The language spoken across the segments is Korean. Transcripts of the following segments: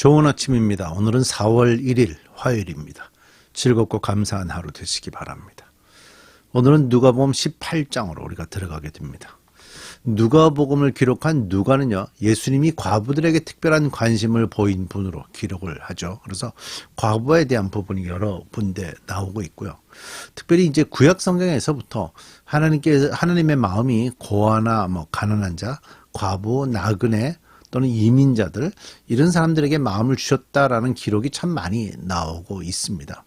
좋은 아침입니다. 오늘은 4월 1일 화요일입니다. 즐겁고 감사한 하루 되시기 바랍니다. 오늘은 누가복음 18장으로 우리가 들어가게 됩니다. 누가복음을 기록한 누가는요, 예수님이 과부들에게 특별한 관심을 보인 분으로 기록을 하죠. 그래서 과부에 대한 부분이 여러 군데 나오고 있고요. 특별히 이제 구약 성경에서부터 하나님께 하나님의 마음이 고아나 뭐 가난한 자, 과부, 나그네 또는 이민자들 이런 사람들에게 마음을 주셨다라는 기록이 참 많이 나오고 있습니다.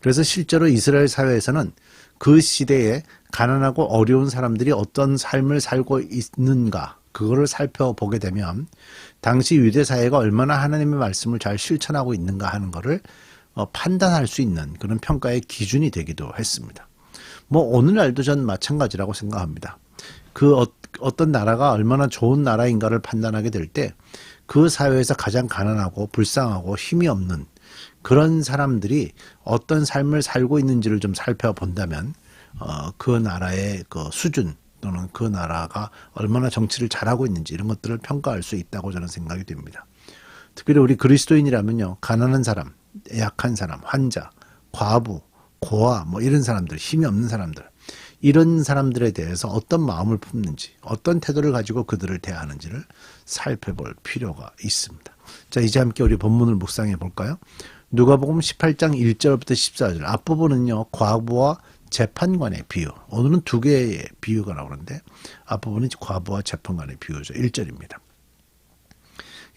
그래서 실제로 이스라엘 사회에서는 그 시대에 가난하고 어려운 사람들이 어떤 삶을 살고 있는가 그거를 살펴보게 되면 당시 유대 사회가 얼마나 하나님의 말씀을 잘 실천하고 있는가 하는 것을 어, 판단할 수 있는 그런 평가의 기준이 되기도 했습니다. 뭐 오늘날도 전 마찬가지라고 생각합니다. 그 어, 어떤 나라가 얼마나 좋은 나라인가를 판단하게 될 때 그 사회에서 가장 가난하고 불쌍하고 힘이 없는 그런 사람들이 어떤 삶을 살고 있는지를 좀 살펴본다면 어, 그 나라의 그 수준 또는 그 나라가 얼마나 정치를 잘하고 있는지 이런 것들을 평가할 수 있다고 저는 생각이 됩니다. 특별히 우리 그리스도인이라면요, 가난한 사람, 약한 사람, 환자, 과부, 고아, 뭐 이런 사람들, 힘이 없는 사람들, 이런 사람들에 대해서 어떤 마음을 품는지, 어떤 태도를 가지고 그들을 대하는지를 살펴볼 필요가 있습니다. 자, 이제 함께 우리 본문을 묵상해 볼까요? 누가복음 18장 1절부터 14절 앞부분은요, 과부와 재판관의 비유. 오늘은 두 개의 비유가 나오는데 앞부분은 과부와 재판관의 비유죠. 1절입니다.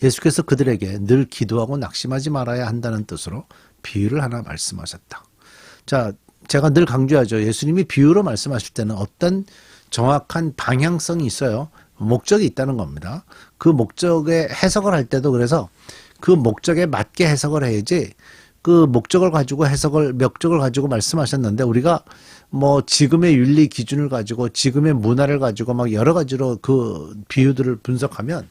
예수께서 그들에게 늘 기도하고 낙심하지 말아야 한다는 뜻으로 비유를 하나 말씀하셨다. 자, 제가 늘 강조하죠. 예수님이 비유로 말씀하실 때는 어떤 정확한 방향성이 있어요. 목적이 있다는 겁니다. 그 목적에 해석을 할 때도 그래서 그 목적에 맞게 해석을 해야지 그 목적을 가지고 해석을 목적을 가지고 말씀하셨는데 우리가 뭐 지금의 윤리 기준을 가지고 지금의 문화를 가지고 막 여러 가지로 그 비유들을 분석하면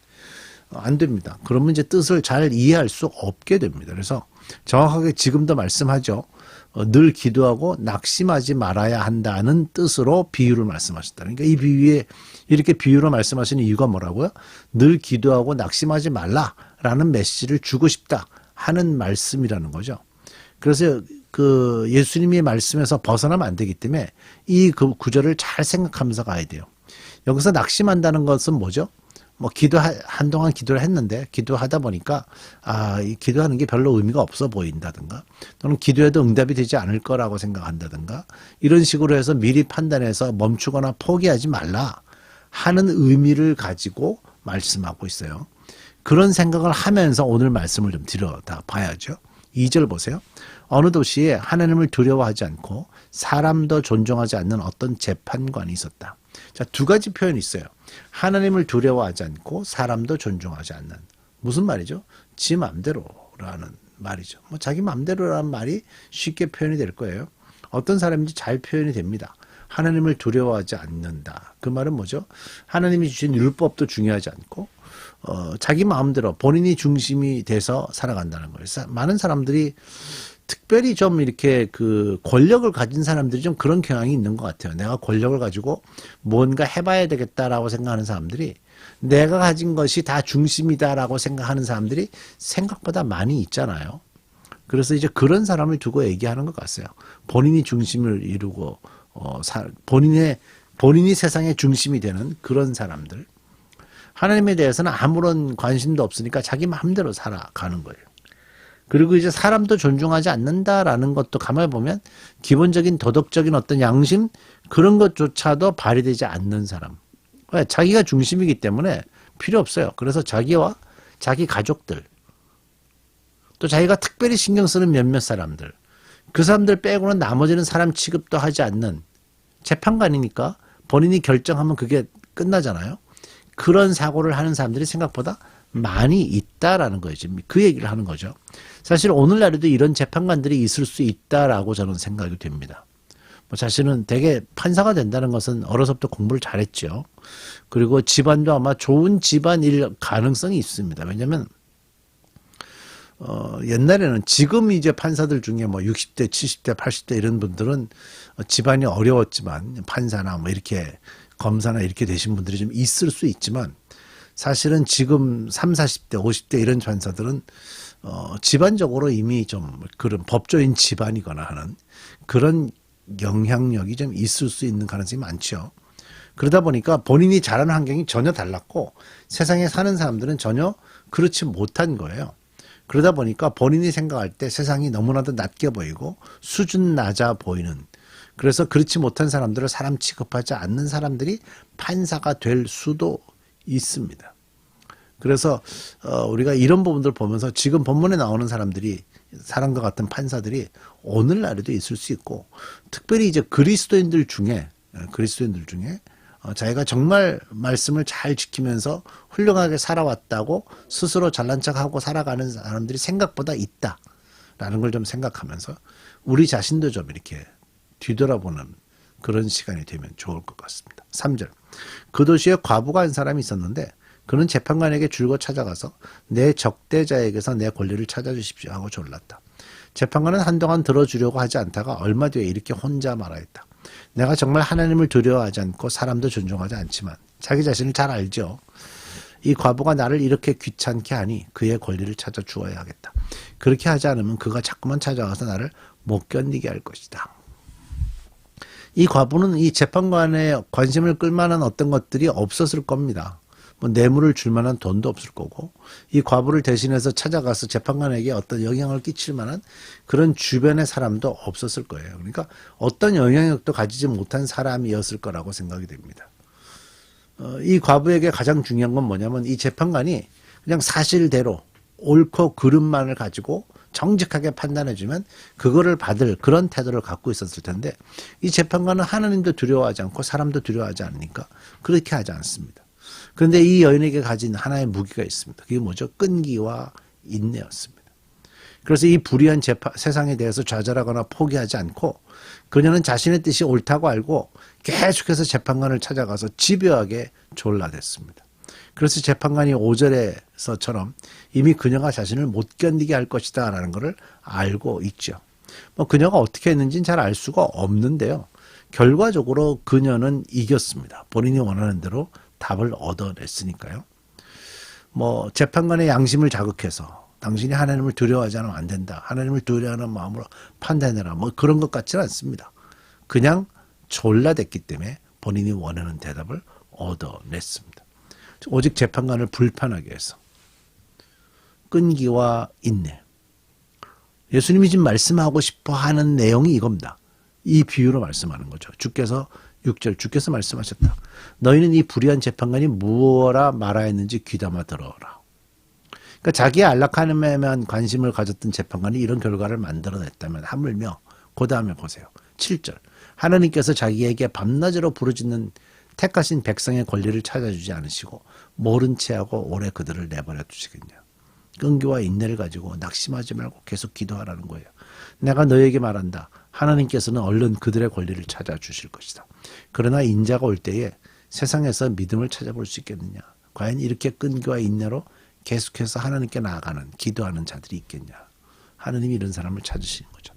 안 됩니다. 그러면 이제 뜻을 잘 이해할 수 없게 됩니다. 그래서 정확하게 지금도 말씀하죠. 어, 늘 기도하고 낙심하지 말아야 한다는 뜻으로 비유를 말씀하셨다. 그러니까 이 비유에 이렇게 비유로 말씀하시는 이유가 뭐라고요? 늘 기도하고 낙심하지 말라라는 메시지를 주고 싶다. 하는 말씀이라는 거죠. 그래서 그 예수님의 말씀에서 벗어나면 안 되기 때문에 이 그 구절을 잘 생각하면서 가야 돼요. 여기서 낙심한다는 것은 뭐죠? 뭐 기도 한동안 기도를 했는데 기도하다 보니까 아, 이 기도하는 게 별로 의미가 없어 보인다든가 또는 기도해도 응답이 되지 않을 거라고 생각한다든가 이런 식으로 해서 미리 판단해서 멈추거나 포기하지 말라 하는 의미를 가지고 말씀하고 있어요. 그런 생각을 하면서 오늘 말씀을 좀 들여다 봐야죠. 2절 보세요. 어느 도시에 하나님을 두려워하지 않고 사람도 존중하지 않는 어떤 재판관이 있었다. 자, 두 가지 표현이 있어요. 하나님을 두려워하지 않고 사람도 존중하지 않는. 무슨 말이죠? 지 맘대로라는 말이죠. 뭐 자기 맘대로라는 말이 쉽게 표현이 될 거예요. 어떤 사람인지 잘 표현이 됩니다. 하나님을 두려워하지 않는다. 그 말은 뭐죠? 하나님이 주신 율법도 중요하지 않고 어, 자기 마음대로 본인이 중심이 돼서 살아간다는 거예요. 많은 사람들이 특별히 좀 이렇게 그 권력을 가진 사람들이 좀 그런 경향이 있는 것 같아요. 내가 권력을 가지고 뭔가 해봐야 되겠다라고 생각하는 사람들이 내가 가진 것이 다 중심이다라고 생각하는 사람들이 생각보다 많이 있잖아요. 그래서 이제 그런 사람을 두고 얘기하는 것 같아요. 본인이 중심을 이루고 어, 사, 본인의 본인이 세상의 중심이 되는 그런 사람들. 하나님에 대해서는 아무런 관심도 없으니까 자기 마음대로 살아가는 거예요. 그리고 이제 사람도 존중하지 않는다라는 것도 가만히 보면 기본적인 도덕적인 어떤 양심 그런 것조차도 발휘되지 않는 사람. 자기가 중심이기 때문에 필요 없어요. 그래서 자기와 자기 가족들 또 자기가 특별히 신경 쓰는 몇몇 사람들 그 사람들 빼고는 나머지는 사람 취급도 하지 않는 재판관이니까 본인이 결정하면 그게 끝나잖아요. 그런 사고를 하는 사람들이 생각보다 많이 있다라는 거죠. 그 얘기를 하는 거죠. 사실 오늘날에도 이런 재판관들이 있을 수 있다라고 저는 생각이 됩니다. 뭐 자신은 되게 판사가 된다는 것은 어려서부터 공부를 잘했죠. 그리고 집안도 아마 좋은 집안일 가능성이 있습니다. 왜냐하면 어, 옛날에는 지금 이제 판사들 중에 뭐 60대, 70대, 80대 이런 분들은 집안이 어려웠지만 판사나 뭐 이렇게 검사나 이렇게 되신 분들이 좀 있을 수 있지만 사실은 지금 3, 40대, 50대 이런 판사들은 어, 집안적으로 이미 좀 그런 법조인 집안이거나 하는 그런 영향력이 좀 있을 수 있는 가능성이 많죠. 그러다 보니까 본인이 자라는 환경이 전혀 달랐고 세상에 사는 사람들은 전혀 그렇지 못한 거예요. 그러다 보니까 본인이 생각할 때 세상이 너무나도 낮게 보이고 수준 낮아 보이는 그래서 그렇지 못한 사람들을 사람 취급하지 않는 사람들이 판사가 될 수도 있습니다. 그래서 어, 우리가 이런 부분들 보면서 지금 본문에 나오는 사람들이 사람과 같은 판사들이 오늘날에도 있을 수 있고 특별히 이제 그리스도인들 중에 어, 그리스도인들 중에 어, 자기가 정말 말씀을 잘 지키면서 훌륭하게 살아왔다고 스스로 잘난 척하고 살아가는 사람들이 생각보다 있다라는 걸 좀 생각하면서 우리 자신도 좀 이렇게 뒤돌아보는 그런 시간이 되면 좋을 것 같습니다. 3절. 그 도시에 과부가 한 사람이 있었는데 그는 재판관에게 줄곧 찾아가서 내 적대자에게서 내 권리를 찾아주십시오 하고 졸랐다. 재판관은 한동안 들어주려고 하지 않다가 얼마 뒤에 이렇게 혼자 말하였다. 내가 정말 하나님을 두려워하지 않고 사람도 존중하지 않지만 자기 자신을 잘 알죠. 이 과부가 나를 이렇게 귀찮게 하니 그의 권리를 찾아 주어야 하겠다. 그렇게 하지 않으면 그가 자꾸만 찾아와서 나를 못 견디게 할 것이다. 이 과부는 이 재판관의 관심을 끌만한 어떤 것들이 없었을 겁니다. 뭐 뇌물을 줄 만한 돈도 없을 거고 이 과부를 대신해서 찾아가서 재판관에게 어떤 영향을 끼칠 만한 그런 주변의 사람도 없었을 거예요. 그러니까 어떤 영향력도 가지지 못한 사람이었을 거라고 생각이 됩니다. 어, 이 과부에게 가장 중요한 건 뭐냐면 이 재판관이 그냥 사실대로 옳고 그름만을 가지고 정직하게 판단해주면 그거를 받을 그런 태도를 갖고 있었을 텐데 이 재판관은 하나님도 두려워하지 않고 사람도 두려워하지 않으니까 그렇게 하지 않습니다. 그런데 이 여인에게 가진 하나의 무기가 있습니다. 그게 뭐죠? 끈기와 인내였습니다. 그래서 이 불의한 재판, 세상에 대해서 좌절하거나 포기하지 않고 그녀는 자신의 뜻이 옳다고 알고 계속해서 재판관을 찾아가서 집요하게 졸라댔습니다. 그래서 재판관이 5절에서처럼 이미 그녀가 자신을 못 견디게 할 것이다 라는 것을 알고 있죠. 뭐 그녀가 어떻게 했는지는 잘 알 수가 없는데요. 결과적으로 그녀는 이겼습니다. 본인이 원하는 대로 답을 얻어냈으니까요. 뭐 재판관의 양심을 자극해서 당신이 하나님을 두려워하지 않으면 안 된다. 하나님을 두려워하는 마음으로 판단해라. 뭐 그런 것 같지는 않습니다. 그냥 졸라댔기 때문에 본인이 원하는 대답을 얻어냈습니다. 오직 재판관을 불편하게 해서 끈기와 인내. 예수님이 지금 말씀하고 싶어 하는 내용이 이겁니다. 이 비유로 말씀하는 거죠. 주께서 6절 주께서 말씀하셨다. 너희는 이 불의한 재판관이 무엇라 말하였는지 귀담아 들어라. 그러니까 자기의 안락함에만 관심을 가졌던 재판관이 이런 결과를 만들어냈다면 하물며 그 다음에 보세요. 7절 하나님께서 자기에게 밤낮으로 부르짖는 택하신 백성의 권리를 찾아주지 않으시고 모른 채하고 오래 그들을 내버려 두시겠냐. 끈기와 인내를 가지고 낙심하지 말고 계속 기도하라는 거예요. 내가 너에게 말한다. 하나님께서는 얼른 그들의 권리를 찾아주실 것이다. 그러나 인자가 올 때에 세상에서 믿음을 찾아볼 수 있겠느냐? 과연 이렇게 끈기와 인내로 계속해서 하나님께 나아가는 기도하는 자들이 있겠냐? 하느님이 이런 사람을 찾으시는 거죠.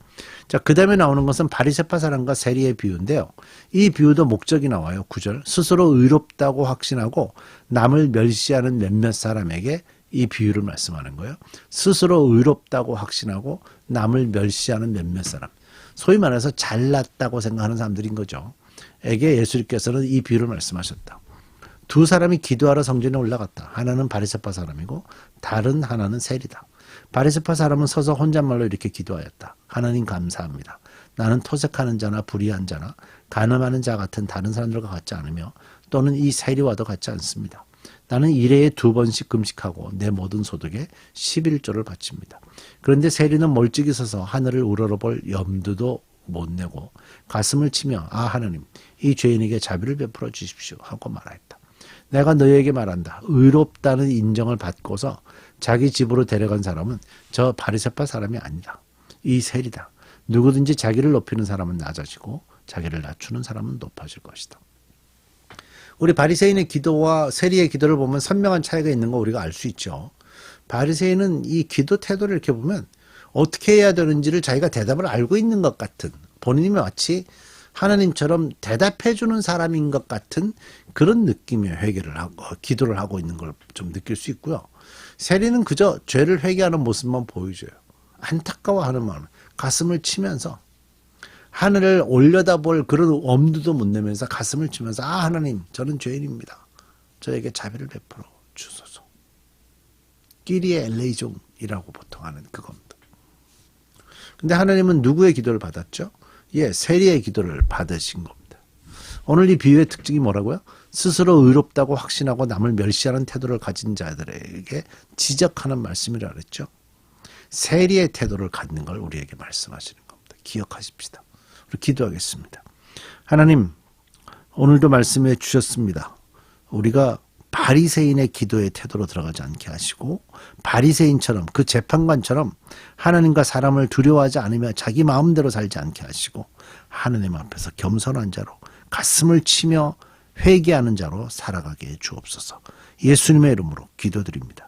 자, 그 다음에 나오는 것은 바리세파 사람과 세리의 비유인데요. 이 비유도 목적이 나와요. 구절 스스로 의롭다고 확신하고 남을 멸시하는 몇몇 사람에게 이 비유를 말씀하는 거예요. 스스로 의롭다고 확신하고 남을 멸시하는 몇몇 사람. 소위 말해서 잘났다고 생각하는 사람들인 거죠. 에게 예수님께서는 이 비유를 말씀하셨다. 두 사람이 기도하러 성전에 올라갔다. 하나는 바리새파 사람이고 다른 하나는 세리다. 바리새파 사람은 서서 혼잣말로 이렇게 기도하였다. 하나님 감사합니다. 나는 토색하는 자나 불의한 자나 가늠하는 자 같은 다른 사람들과 같지 않으며 또는 이 세리와도 같지 않습니다. 나는 일해에 두 번씩 금식하고 내 모든 소득에 11조를 바칩니다. 그런데 세리는 멀찍이 서서 하늘을 우러러볼 염두도 못 내고 가슴을 치며 아 하나님 이 죄인에게 자비를 베풀어 주십시오 하고 말하였다. 내가 너희에게 말한다. 의롭다는 인정을 받고서 자기 집으로 데려간 사람은 저 바리새파 사람이 아니다. 이 세리다. 누구든지 자기를 높이는 사람은 낮아지고 자기를 낮추는 사람은 높아질 것이다. 우리 바리새인의 기도와 세리의 기도를 보면 선명한 차이가 있는 거 우리가 알 수 있죠. 바리새인은 이 기도 태도를 이렇게 보면 어떻게 해야 되는지를 자기가 대답을 알고 있는 것 같은 본인이 마치 하나님처럼 대답해 주는 사람인 것 같은 그런 느낌의 회개를 하고 기도를 하고 있는 걸 좀 느낄 수 있고요. 세리는 그저 죄를 회개하는 모습만 보여줘요. 안타까워하는 마음, 가슴을 치면서 하늘을 올려다볼 그런 엄두도 못 내면서 가슴을 치면서 아 하나님 저는 죄인입니다. 저에게 자비를 베풀어 주소서. 끼리의 엘레이종이라고 보통 하는 그겁니다. 근데 하나님은 누구의 기도를 받았죠? 예, 세리의 기도를 받으신 겁니다. 오늘 이 비유의 특징이 뭐라고요? 스스로 의롭다고 확신하고 남을 멸시하는 태도를 가진 자들에게 지적하는 말씀이라 그랬죠. 세리의 태도를 갖는 걸 우리에게 말씀하시는 겁니다. 기억하십시다. 우리 기도하겠습니다. 하나님, 오늘도 말씀해 주셨습니다. 우리가 바리새인의 기도의 태도로 들어가지 않게 하시고 바리새인처럼 그 재판관처럼 하나님과 사람을 두려워하지 않으며 자기 마음대로 살지 않게 하시고 하나님 앞에서 겸손한 자로 가슴을 치며 회개하는 자로 살아가게 해 주옵소서. 예수님의 이름으로 기도드립니다.